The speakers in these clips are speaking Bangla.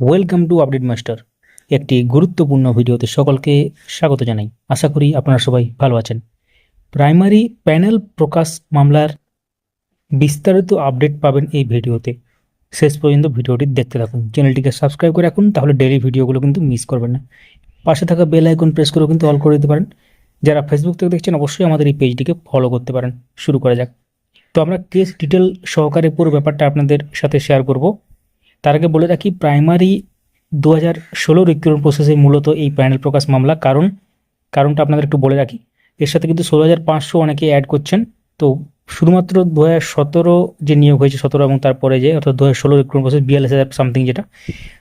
ওয়েলকাম টু আপডেট মাস্টার একটি গুরুত্বপূর্ণ ভিডিওতে সকলকে স্বাগত জানাই। আশা করি আপনারা সবাই ভালো আছেন। প্রাইমারি প্যানেল প্রকাশ মামলার বিস্তারিত আপডেট পাবেন এই ভিডিওতে। শেষ পর্যন্ত ভিডিওটি দেখতে থাকুন। চ্যানেলটিকে সাবস্ক্রাইব করে রাখুন, তাহলে ডেলি ভিডিওগুলো কিন্তু মিস করবেন না। পাশে থাকা বেল আইকন প্রেস করেও কিন্তু অল করে দিতে পারেন। যারা ফেসবুক থেকে দেখছেন, অবশ্যই আমাদের এই পেজটিকে ফলো করতে পারেন। শুরু করা যাক। তো আমরা কেস ডিটেল সহকারে পুরো ব্যাপারটা আপনাদের সাথে শেয়ার করব। তার আগে বলে রাখি প্রাইমারি দু হাজার ষোলো রিক্রুটমেন্ট প্রসেসে মূলত এই প্যানেল প্রকাশ মামলা। কারণ, কারণটা আপনাদের একটু বলে রাখি, এর সাথে কিন্তু ষোলো হাজার পাঁচশো অনেকে অ্যাড করছেন। তো শুধুমাত্র দু হাজার সতেরো যে নিয়োগ হয়েছে, সতেরো এবং তারপরে যে, অর্থাৎ দু হাজার ষোলো রিক্রুটমেন্ট প্রসেস বিয়াল্লিশ হাজার সামথিং যেটা,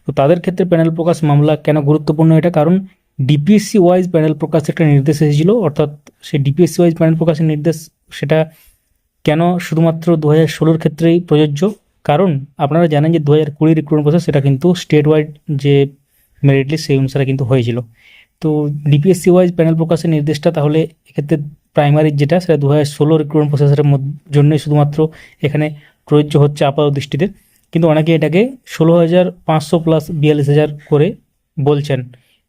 তো তাদের ক্ষেত্রে প্যানেল প্রকাশ মামলা কেন গুরুত্বপূর্ণ এটা? কারণ ডিপিএসসি ওয়াইজ প্যানেল প্রকাশের একটা নির্দেশ এসেছিল, অর্থাৎ সেই ডিপিএসসি ওয়াইজ প্যানেল প্রকাশের নির্দেশ, সেটা কেন শুধুমাত্র দু হাজার ষোলোর ক্ষেত্রেই প্রযোজ্য? কারণ আপনারা জানেন যে দু হাজার কুড়ি রিক্রুটমেন্ট প্রসেস সেটা কিন্তু স্টেট ওয়াইড যে মেরিট লিস্ট সেই অনুসারে কিন্তু হয়েছিল। তো ডিপিএসসি ওয়াইজ প্যানেল প্রকাশের নির্দেশটা তাহলে এক্ষেত্রে প্রাইমারি যেটা সেটা দু হাজার ষোলো রিক্রুটমেন্ট প্রসেসের জন্যই শুধুমাত্র এখানে প্রযোজ্য হচ্ছে আপাত দৃষ্টিতে। কিন্তু অনেকে এটাকে ষোলো হাজার পাঁচশো প্লাস বিয়াল্লিশ হাজার করে বলছেন।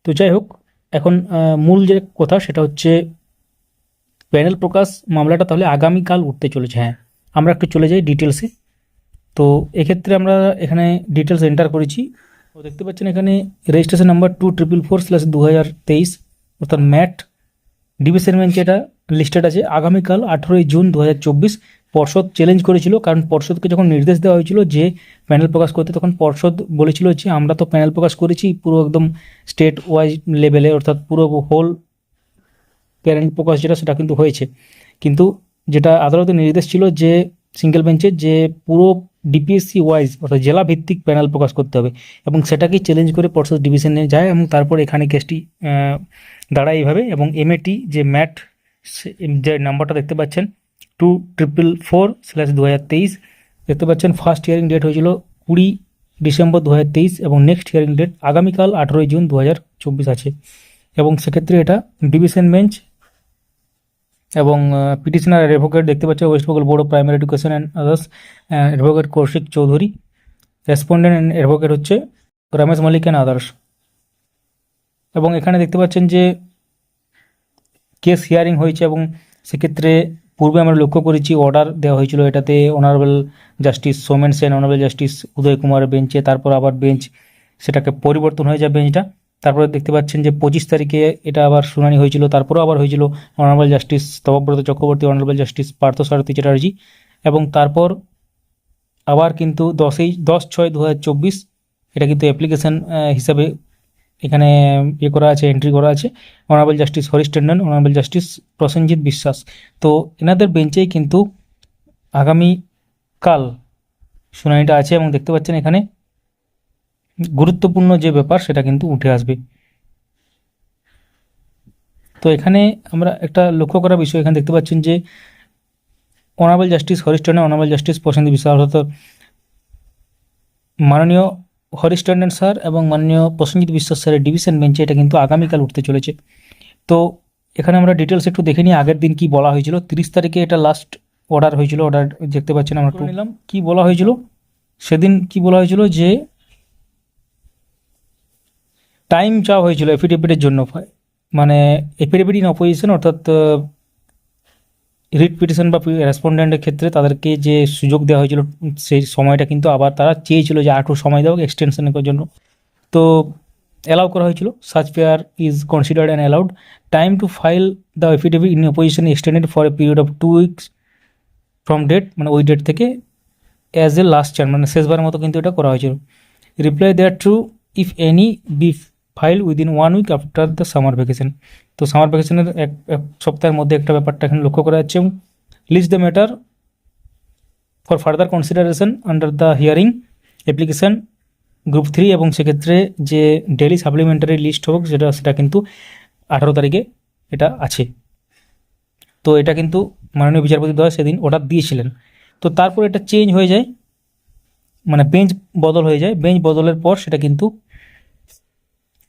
তো যাই হোক, এখন মূল যে কথা সেটা হচ্ছে প্যানেল প্রকাশ মামলাটা তাহলে আগামীকাল উঠতে চলেছে। হ্যাঁ আমরা একটু চলে যাই ডিটেলসে তো এক্ষেত্রে আমরা এখানে ডিটেলস এন্টার করেছি। তো দেখতে পাচ্ছেন এখানে registration number two triple four slash দু হাজার তেইশ অর্থাৎ ম্যাট ডিভিশন বেঞ্চে এটা লিস্টেড আছে, আগামীকাল আঠেরোই জুন দু হাজার চব্বিশ পর্ষদ চ্যালেঞ্জ করেছিল, কারণ পর্ষদকে যখন নির্দেশ দেওয়া হয়েছিল যে প্যানেল প্রকাশ করতে, তখন পর্ষদ বলেছিল যে আমরা তো প্যানেল প্রকাশ করেছি, পুরো একদম স্টেট ওয়াইজ লেভেলে অর্থাৎ পুরো হোল প্যানেল প্রকাশ যেটা, সেটা কিন্তু হয়েছে। কিন্তু যেটা আদালতের নির্দেশ ছিল যে সিঙ্গেল বেঞ্চে যে পুরো ডিপিএসসি ওয়াইজ অর্থাৎ জেলা ভিত্তিক প্যানেল প্রকাশ করতে হবে এবং সেটাকেই চ্যালেঞ্জ করে পর্ষদ ডিভিশনে যায় এবং তারপর এখানে কেসটি দাঁড়ায় এইভাবে এবং এমএটি যে ম্যাট যে নাম্বারটা দেখতে পাচ্ছেন টু ট্রিপল ফোর স্ল্যাশ দু হাজার তেইশ, দেখতে পাচ্ছেন ফার্স্ট হিয়ারিং ডেট হয়েছিল কুড়ি ডিসেম্বর দু হাজার তেইশ এবং নেক্সট হিয়ারিং ডেট আগামীকাল আঠেরোই জুন দু হাজার চব্বিশ আছে এবং সেক্ষেত্রে এটা ডিভিশন বেঞ্চ এবং পিটিশনার অ্যাডভোকেট দেখতে পাচ্ছি West Bengal board of primary education and others advocate Kaushik Chowdhury. Respondent and advocate হচ্ছে রমেশ মল্লিক অ্যান্ড আদার্স এবং এখানে দেখতে পাচ্ছেন যে কেস হিয়ারিং হয়েছে এবং সেক্ষেত্রে পূর্বে আমরা লক্ষ্য করেছি অর্ডার দেওয়া হয়েছিল এটাতে honourable justice Somen Sen honourable justice Uday কুমারের বেঞ্চে তারপর আবার বেঞ্চ সেটাকে পরিবর্তন হয়ে যায় বেঞ্চটা তারপরে দেখতে পাচ্ছেন যে পঁচিশ তারিখে এটা আবার শুনানি হয়েছিল, তারপরেও আবার হয়েছিল honourable justice Tapabrata Chakraborty honourable justice Partha Sarathi Chatterjee এবং তারপর আবার কিন্তু দশই, দশ ছয় দু এটা কিন্তু অ্যাপ্লিকেশন হিসাবে এখানে ইয়ে করা আছে এন্ট্রি করা আছে honourable justice Harish Tandon honourable justice Prosenjit Biswas. তো এনাদের বেঞ্চেই কিন্তু আগামী কাল শুনানিটা আছে এবং দেখতে পাচ্ছেন এখানে গুরুত্বপূর্ণ যে ব্যাপার সেটা কিন্তু উঠে আসবে। তো এখানে আমরা একটা লক্ষ্য করার বিষয় এখানে দেখতে পাচ্ছেন যে honourable justice Harish Tandon honourable justice Prosenjit Biswas অর্থাৎ মাননীয় হরিশ টন্ডন স্যার এবং মাননীয় প্রসেনজিৎ বিশ্বাস স্যারের ডিভিশন বেঞ্চে এটা কিন্তু আগামীকাল উঠতে চলেছে। তো এখানে আমরা ডিটেলস একটু দেখে নিই আগের দিন কি বলা হয়েছিল। তিরিশ তারিখে এটা লাস্ট অর্ডার হয়েছিল অর্ডার দেখতে পাচ্ছেন আমরা একটু নিলাম কি বলা হয়েছিল? সেদিন কি বলা হয়েছিল যে টাইম চাওয়া হয়েছিল এফিডেভিটের জন্য মানে এফিডেভিট ইন অপোজিশন অর্থাৎ রিট পিটিশন বা রেসপন্ডেন্টের ক্ষেত্রে তাদেরকে যে সুযোগ দেওয়া হয়েছিল, সেই সময়টা কিন্তু আবার তারা চেয়েছিল যে আটু সময় দেওয়া এক্সটেনশনের জন্য। তো অ্যালাউ করা হয়েছিল। Such prayer is considered and allowed time to file the affidavit in opposition extended for a period of two weeks from date মানে ওই ডেট থেকে অ্যাজ এ লাস্ট চান্স মানে শেষবারের মতো কিন্তু এটা করা হয়েছিল। Reply thereto if any be file within one week after the summer vacation তো সামার ভ্যাকেশনের এক এক সপ্তাহের মধ্যে একটা ব্যাপারটা এখানে লক্ষ্য করা যাচ্ছে এবং list the matter for further consideration under the hearing application group three এবং সেক্ষেত্রে যে ডেলি সাপ্লিমেন্টারি লিস্ট হোক যেটা, সেটা কিন্তু আঠারো তারিখে এটা আছে। তো এটা কিন্তু মাননীয় বিচারপতি দ্বয় সেদিন অর্ডার দিয়েছিলেন। তো তারপর এটা চেঞ্জ হয়ে যায় মানে বেঞ্চ বদল হয়ে যায়। বেঞ্চ বদলের পর সেটা কিন্তু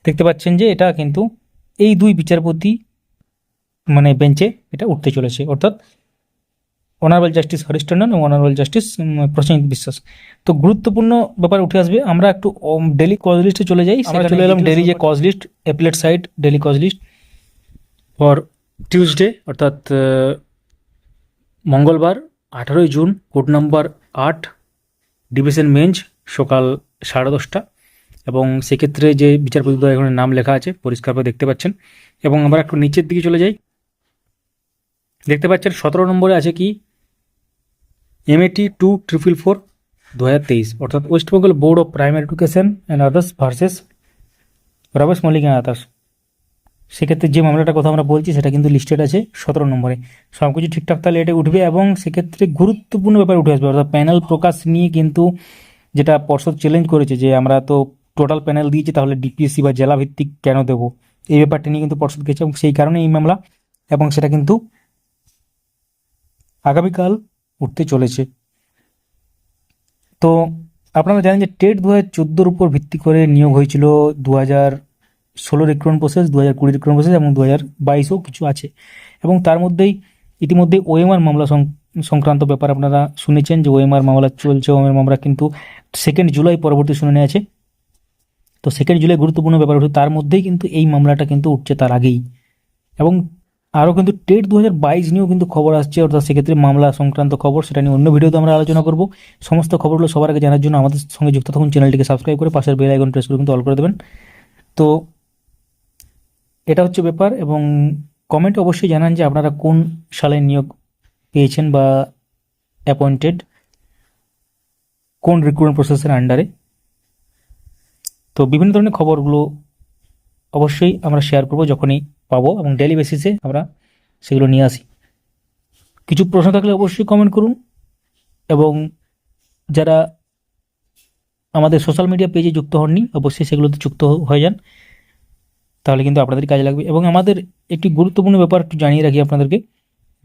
দেখতে পাচ্ছেন যে এটা কিন্তু এই দুই বিচারপতি মানে বেঞ্চে এটা উঠতে চলেছে। অর্থাৎ অনারেবল জাস্টিস হরিশ টন্ডন এবং অনারেবল জাস্টিস প্রসেনজিৎ বিশ্বাস তো গুরুত্বপূর্ণ ব্যাপার উঠে আসবে আমরা একটু ডেলি কজ লিস্টে চলে যাই। আমরা চলে এলাম ডেলি যে cause list appellate side daily cause list for Tuesday অর্থাৎ মঙ্গলবার আঠারোই জুন কোড নাম্বার আট ডিভিশন বেঞ্চ সকাল সাড়ে দশটা। এবং সেক্ষেত্রে যে বিচারপতি এখানে নাম লেখা আছে পরিষ্কারভাবে দেখতে পাচ্ছেন। এবং আমরা একটু নিচের দিকে চলে যাই। দেখতে পাচ্ছেন, সতেরো নম্বরে আছে কি? এমএটি টু ট্রিপল ফোর দু হাজার তেইশ, অর্থাৎ West Bengal board of primary education and others versus Ramesh Mallick and others সেক্ষেত্রে যে মামলাটার কথা আমরা বলছি, সেটা কিন্তু লিস্টেড আছে সতেরো নম্বরে। সব কিছু ঠিকঠাক তাহলে এটা উঠবে এবং সেক্ষেত্রে গুরুত্বপূর্ণ ব্যাপার উঠে আসবে। অর্থাৎ প্যানেল প্রকাশ নিয়ে কিন্তু যেটা পর্ষদ চ্যালেঞ্জ করেছে যে আমরা তো টোটাল প্যানেল দিয়েছে, তাহলে ডিপিএসসি বা জেলা ভিত্তিক কেন দেবো? এই ব্যাপারটা নিয়ে কিন্তু পর্ষদ গেছে এবং সেই কারণে এই মামলা এবং সেটা কিন্তু আগামীকাল উঠতে চলেছে। তো আপনারা জানেন যে টেট দু হাজার উপর ভিত্তি করে নিয়োগ হয়েছিল দু হাজার ষোলো রিক্রুটমেন্ট প্রসেস দু হাজার কুড়ি রিক্রুটমেন্ট প্রসেস এবং দু হাজার বাইশও কিছু আছে। এবং তার মধ্যেই ইতিমধ্যে ওএমআর মামলা সংক্রান্ত ব্যাপার আপনারা শুনেছেন যে ওএমআর মামলা চলছে ওএমআর মামলা কিন্তু সেকেন্ড জুলাই পরবর্তী শুনানি আছে। তো সেকেন্ড জুলাই গুরুত্বপূর্ণ ব্যাপার উঠছে তার মধ্যেই কিন্তু এই মামলাটা কিন্তু উঠছে তার আগেই। এবং আরও কিন্তু টেট দু হাজার বাইশ নিয়েও কিন্তু খবর আসছে, অর্থাৎ সেক্ষেত্রে মামলা সংক্রান্ত খবর সেটা নিয়ে অন্য ভিডিওতে আমরা আলোচনা করব। সমস্ত খবরগুলো সবার আগে জানার জন্য আমাদের সঙ্গে যুক্ত থাকুন, চ্যানেলটিকে সাবস্ক্রাইব করে পাশের বেল আইকন প্রেস করে কিন্তু অল করে দেবেন। তো এটা হচ্ছে ব্যাপার এবং কমেন্ট অবশ্যই জানান যে আপনারা কোন সালে নিয়োগ পেয়েছেন বা অ্যাপয়েন্টেড, কোন রিক্রুটমেন্ট প্রসেসের আন্ডারে তো বিভিন্ন ধরনের খবরগুলো অবশ্যই আমরা শেয়ার করব যখনই পাবো এবং ডেলি বেসিসে আমরা সেগুলো নিয়ে আসি। কিছু প্রশ্ন থাকলে অবশ্যই কমেন্ট করুন এবং যারা আমাদের সোশ্যাল মিডিয়া পেজে যুক্ত হননি, অবশ্যই সেগুলোতে যুক্ত হয়ে যান। তাহলে কিন্তু আপনাদের কাজে লাগবে এবং আমাদের একটি গুরুত্বপূর্ণ ব্যাপার একটু জানিয়ে রাখি আপনাদেরকে।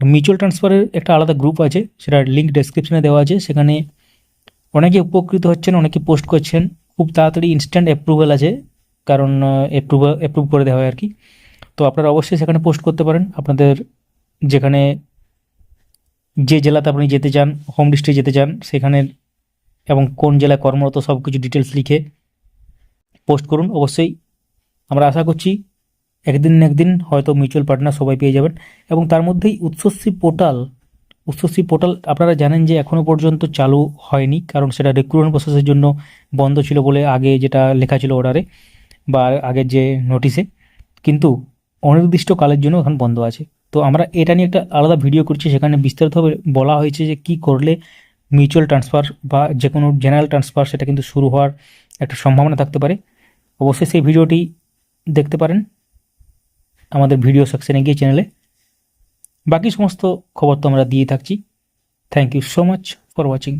মিউচুয়াল ট্রান্সফারের একটা আলাদা গ্রুপ আছে সেটা লিঙ্ক ডেসক্রিপশনে দেওয়া আছে। সেখানে অনেকে উপকৃত হচ্ছেন, অনেকে পোস্ট করছেন। খুব তাড়াতাড়ি ইনস্ট্যান্ট অ্যাপ্রুভাল আছে, কারণ অ্যাপ্রুভ অ্যাপ্রুভ করে দেওয়া হয় আর কি। তো আপনারা অবশ্যই সেখানে পোস্ট করতে পারেন। আপনাদের যেখানে যে জেলাতে আপনি যেতে চান হোম ডিস্ট্রিক্টে যেতে চান, সেখানে এবং কোন জেলায় কর্মরত সব কিছু ডিটেলস লিখে পোস্ট করুন। অবশ্যই আমরা আশা করছি একদিন না একদিন হয়তো মিউচুয়াল পার্টনার সবাই পেয়ে যাবেন। এবং তার মধ্যেই উৎসশ্রী পোর্টাল উৎসশ্রী পোর্টাল আপনারা জানেন যে এখনও পর্যন্ত চালু হয়নি, কারণ সেটা রিক্রুটমেন্ট প্রসেসের জন্য বন্ধ ছিল বলে আগে যেটা লেখা ছিল অর্ডারে বা আগের যে নোটিশে কিন্তু অনির্দিষ্ট কালের জন্য এখন বন্ধ আছে। তো আমরা এটা নিয়ে একটা আলাদা ভিডিও করছি, সেখানে বিস্তারিতভাবে বলা হয়েছে যে কি করলে মিউচুয়াল ট্রান্সফার বা যে কোনো জেনারেল ট্রান্সফার সেটা কিন্তু শুরু হওয়ার একটা সম্ভাবনা থাকতে পারে। অবশ্যই সেই ভিডিওটি দেখতে পারেন। আমাদের ভিডিও সেকশনে গিয়ে চ্যানেলে বাকি সমস্ত খবর তো আমরা দিয়ে থাকছি। Thank you so much for watching